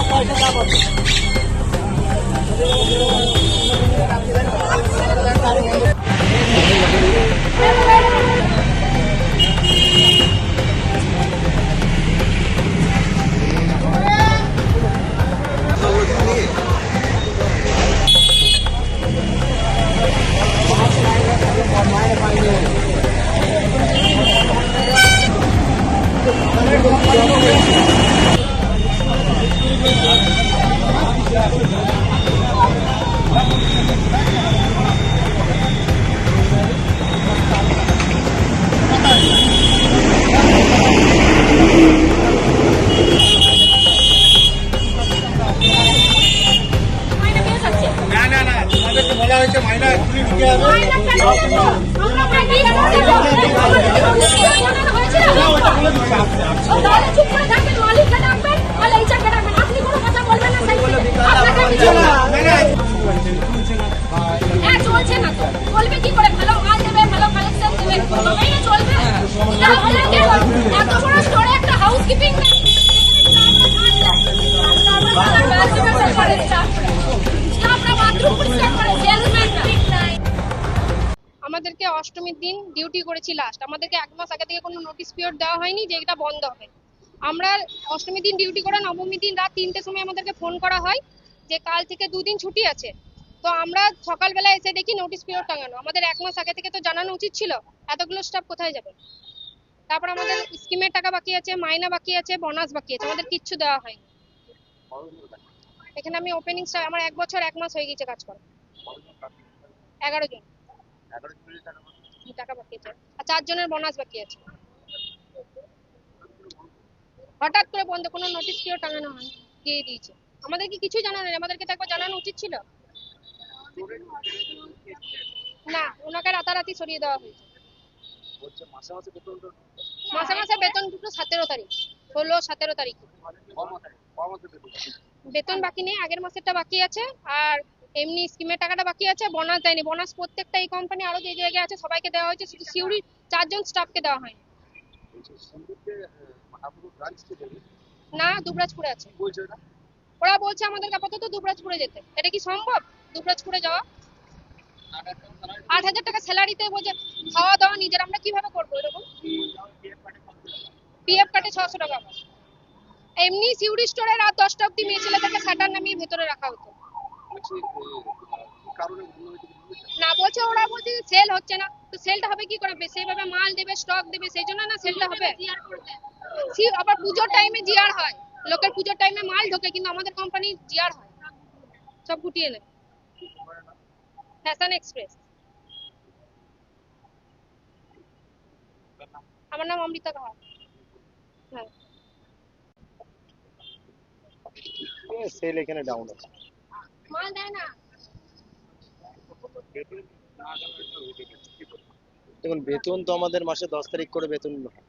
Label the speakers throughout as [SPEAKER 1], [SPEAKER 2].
[SPEAKER 1] না
[SPEAKER 2] 来了。অষ্টমীর দিন ডিউটি করেছি লাস্ট আমাদেরকে এক মাস আগে থেকে কোনো নোটিশ পিরিয়ড দেওয়া হয়নি যে এটা বন্ধ হবে। আমরা অষ্টমীর দিন ডিউটি করে নবমীর দিন রাত তিনটের সময় আমাদেরকে ফোন করা হয় যে কাল থেকে দুদিন ছুটি আছে। তো আমরা সকালবেলা এসে দেখি নোটিশ পিরিয়ড টাঙানো। আমাদের এক মাস আগে থেকে তো জানানো উচিত ছিল, এতগুলো স্টাফ কোথায় যাবে? তারপর আমাদের স্কিমের টাকা বাকি আছে, মাইনা বাকি আছে বোনাস বাকি আছে, আমাদের কিচ্ছু দেওয়া হয়নি। এখানে আমি ওপেনিং আমার এক বছর, এক মাস হয়ে গেছে কাজ করা। এগারো জন। টাকা বাকি আছে আর চারজনের বোনাস বাকি আছে। হঠাৎ করে বন্ধ কোনো নোটিশ কেউ টাঙানো দিয়ে দিয়েছে। আমাদেরকে কিছু জানানো নেই? আমাদেরকে তো একবার জানানো উচিত ছিল? না ওনাকে রাতারাতি সরিয়ে দেওয়া হয়েছে। মাসে মাসে বেতন দুটো সতেরো তারিখ ষোলো সতেরো তারিখ। বেতন বাকি নেই আগের মাসেরটা বাকি আছে আর এমনি স্কিমের টাকাটা বাকি আছে বোনাস দেয়নি। বোনাস প্রত্যেকটা এই কোম্পানি আরও যে জায়গায় আছে সবাইকে দেওয়া হয়েছে। শুধু সিউড়ি চারজন স্টাফকে দেওয়া হয়নি। না দুবরাজপুরে আছে। ওরা? বলছে আমাদেরকে আপাতত দুবরাজপুরে যেতে। এটা কি সম্ভব? দুবরাজপুরে যাওয়া? আট হাজার টাকা স্যালারিতে বলছে খাওয়া দাওয়া নিজের আমরা কীভাবে করব এরকম? পিএফ কাটে ছশো টাকা। এমনি সিউড়ি স্টোরে রাত দশটা অব্দি মেয়ে ছেলেদেরকে শাটার নামিয়ে ভেতরে রাখা হতো। না বলছে ওরা বলছে সেল হচ্ছে না। তো সেলটা হবে কি করে? সেইভাবে মাল দেবে স্টক দেবে সেই জন্য না সেলটা হবে। আবার পুজোর টাইমে জিআর হয়। লোকের পুজোর টাইমে মাল ঢোকে কিন্তু আমাদের কোম্পানি জিআর হয়। সব গুটিয়ে নেয়। ফ্যাশন এক্সপ্রেস আমার নাম অমৃতা কাহা। হ্যাঁ।
[SPEAKER 3] সেল এখানে ডাউন আছে। দেখুন, বেতন তো আমাদের মাসে দশ তারিখ করে বেতন হয়।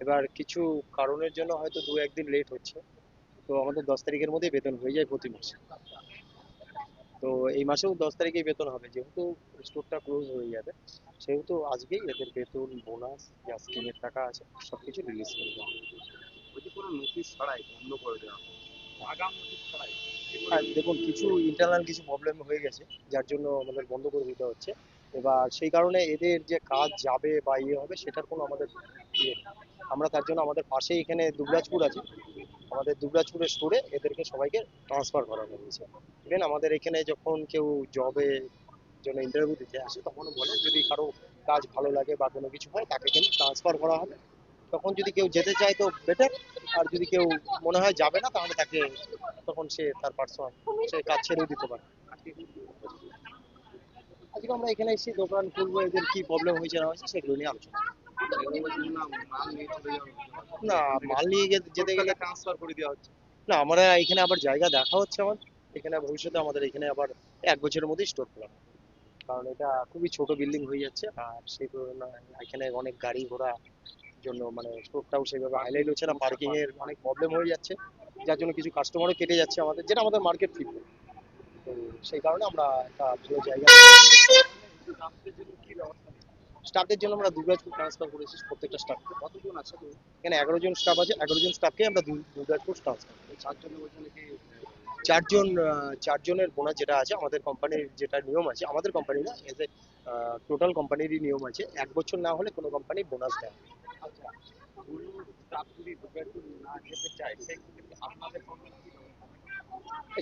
[SPEAKER 3] এবার কিছু কারণের জন্য হয়তো দু একদিন লেট হচ্ছে। তো আমাদের দশ তারিখের মধ্যেই বেতন হয়ে যায় প্রতি মাসে। তো এই মাসেও দশ তারিখেই বেতন হবে, যেহেতু স্টোরটা ক্লোজ হয়ে যাবে, সেহেতু আজকেই এদের বেতন বোনাস যা স্কিমের টাকা আছে সব কিছু রিলিজ করে দেওয়া হবে।
[SPEAKER 1] কোনো নোটিশ ছাড়াই বন্ধ করে দেওয়া আগাম নোটিশ ছাড়াই
[SPEAKER 3] আর দেখুন, কিছু ইন্টারনাল কিছু প্রবলেম হয়ে গেছে, যার জন্য আমাদের বন্ধ করে দিতে হচ্ছে। এবার সেই কারণে এদের যে কাজ যাবে বা ইয়ে হবে, সেটার কোনো আমাদের ইয়ে। আমরা তার জন্য আমাদের পাশেই এখানে দুবরাজপুর আছে। আমাদের দুবরাজপুরের স্টোরে এদেরকে সবাইকে ট্রান্সফার করা হয়েছে। ইভেন আমাদের এখানে যখন কেউ জবে জন্য ইন্টারভিউ দিতে আসে তখন বলে, যদি কারও কাজ ভালো লাগে বা কোনো কিছু হয়, তাকে কিন্তু ট্রান্সফার করা হবে। তখন যদি কেউ যেতে চায় তো বেটার আর যদি কেউ মনে হয় যাবে না তাহলে তাকে তখন সে তার পার্সোনাল সে কাজ ছেড়েও দিতে পারে। আজকে আমরা এখানে এসেছি দোকান খুলবো এদের কি প্রবলেম হয়েছে না হয়েছে সেগুলো নিয়ে আলোচনা। না মাল নিয়ে যেতে গেলে
[SPEAKER 1] ট্রান্সফার করে দেওয়া হচ্ছে।
[SPEAKER 3] না আমরা এখানে আবার জায়গা দেখা হচ্ছে আমার। এখানে ভবিষ্যতে আমাদের এখানে আবার এক বছরের মধ্যেই স্টোর খোলা কারণ এটা খুবই ছোট বিল্ডিং হয়ে যাচ্ছে আর সেই তুলনায় এখানে অনেক গাড়ি ঘোড়া জন্য মানে স্টোরটাও সেভাবে হাইলাইট হচ্ছে না পার্কিং এর অনেক প্রবলেম হয়ে যাচ্ছে যার জন্য কিছু কাস্টমারও কেটে যাচ্ছে আমাদের যেটা আমাদের মার্কেট ফিট তো সেই কারণে আমরা একটা ভালো জায়গা স্টাফদের জন্য আমরা দুর্গাজপুর ট্রান্সফার করেছি প্রত্যেকটা স্টাফকে কতজন আছে? এখানে এগারো জন স্টাফ আছে এগারো জন স্টাফকে আমরা দুর্গাজপুর ট্রান্সফার করি চারজন চারজন আহ, চারজনের বোনাস যেটা আছে আমাদের কোম্পানির যেটা নিয়ম আছে আমাদের কোম্পানি না এজ এ টোটাল কোম্পানিরই নিয়ম আছে। এক বছর না হলে কোনো কোম্পানি বোনাস দেয়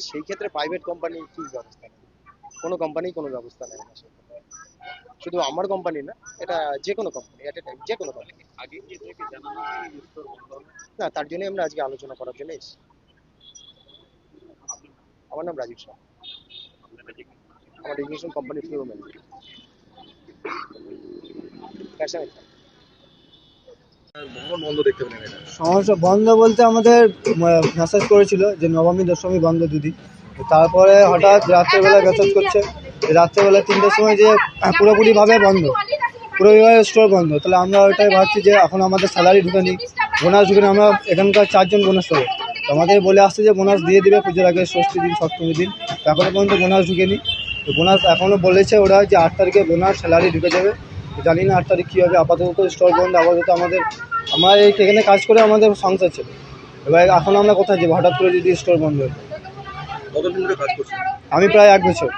[SPEAKER 3] সেই ক্ষেত্রে প্রাইভেট কোম্পানি কি ব্যবস্থা কোনো কোম্পানি কোনো ব্যবস্থা নেয় না শুধু আমার কোম্পানি না, এটা যে কোনো কোম্পানি এট এ টাইম যে কোনো কোম্পানি না, তার জন্যই আমরা আজকে আলোচনা করার জন্য এসেছি। আমার নাম রাজীব শাহ আমার ignition company floor manager fashion
[SPEAKER 1] ভবন বন্ধ দেখতে পেলেন এটা
[SPEAKER 4] সমস্যা বন্ধ বলতে আমাদের মেসেজ করেছিল যে নবমী, দশমী বন্ধ দুদিন তারপরে হঠাৎ রাত্রেবেলা মেসেজ করছে, রাত্রেবেলা তিনটের সময় যে পুরোপুরিভাবে বন্ধ, পুরোপুরিভাবে স্টোর বন্ধ। তাহলে আমরা ওইটাই ভাবছি যে এখন আমাদের স্যালারি ঢুকেনি বোনাস ঢুকেনি, আমরা এখানকার চারজন বোনাস পাবো। তো আমাদের বলে আসছে যে বোনাস দিয়ে দেবে পুজোর আগে, ষষ্ঠী দিন, সপ্তমী দিন। তো এখনও পর্যন্ত বোনাস ঢুকেনি। তো বোনাস এখনও বলেছে ওরা যে আট তারিখে বোনাস স্যালারি ঢুকে যাবে। জানি না আট তারিখ কী হবে আপাতত স্টল বন্ধ আপাতত আমাদের আমরা এই এখানে কাজ করে আমাদের সংসার ছিল এবার এখন আমরা কোথায় যাব? হঠাৎ করে যদি স্টোর বন্ধ হয়
[SPEAKER 1] কতদিন ধরে কাজ করছেন?
[SPEAKER 4] আমি প্রায় এক বছর।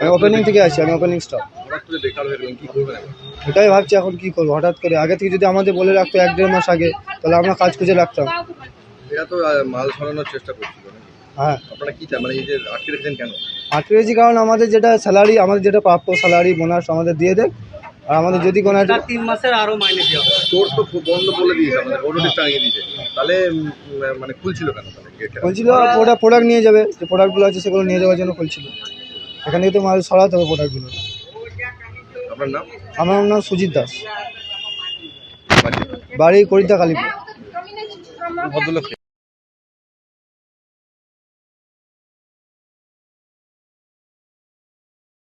[SPEAKER 4] আমি ওপেনিং থেকে আছি আমি ওপেনিং স্টপ
[SPEAKER 1] হঠাৎ করে বেকার গেলেন কি করবেন এখন?
[SPEAKER 4] এটাই ভাবছি এখন কি করব হঠাৎ করে। আগে থেকে যদি আমাদের বলে রাখতো এক দেড় মাস আগে তাহলে আমরা কাজ খুঁজে রাখতাম।
[SPEAKER 1] এরা তো মাল সরানোর চেষ্টা করছিল
[SPEAKER 4] হ্যাঁ।
[SPEAKER 1] আপনারা কি চান? মানে এই যে আটকে রেখেছেন কেন?
[SPEAKER 4] আটকে কারণ আমাদের যেটা স্যালারি আমাদের যেটা প্রাপ্য স্যালারি বোনাস আমাদের দিয়ে দেয়। আর আমাদের যদি কোনো একটা
[SPEAKER 5] তিন মাসের আরও মাইনে দেওয়া
[SPEAKER 1] তো বন্ধ বলে দিয়েছে আমাদের টাঙিয়ে দিয়েছে। তাহলে মানে খুলছিল কেন গেটটা
[SPEAKER 4] প্রোডাক্ট নিয়ে যাবে যে প্রোডাক্টগুলো আছে সেগুলো নিয়ে যাওয়ার জন্য খুলছিল। এখান থেকে তো মাল সরাতে হবে প্রোডাক্টগুলো
[SPEAKER 1] আপনার নাম?
[SPEAKER 4] আমার নাম সুজিত দাস।
[SPEAKER 1] বাড়ি?
[SPEAKER 4] করিতা কালীপুর।
[SPEAKER 1] ভদ্রলোক?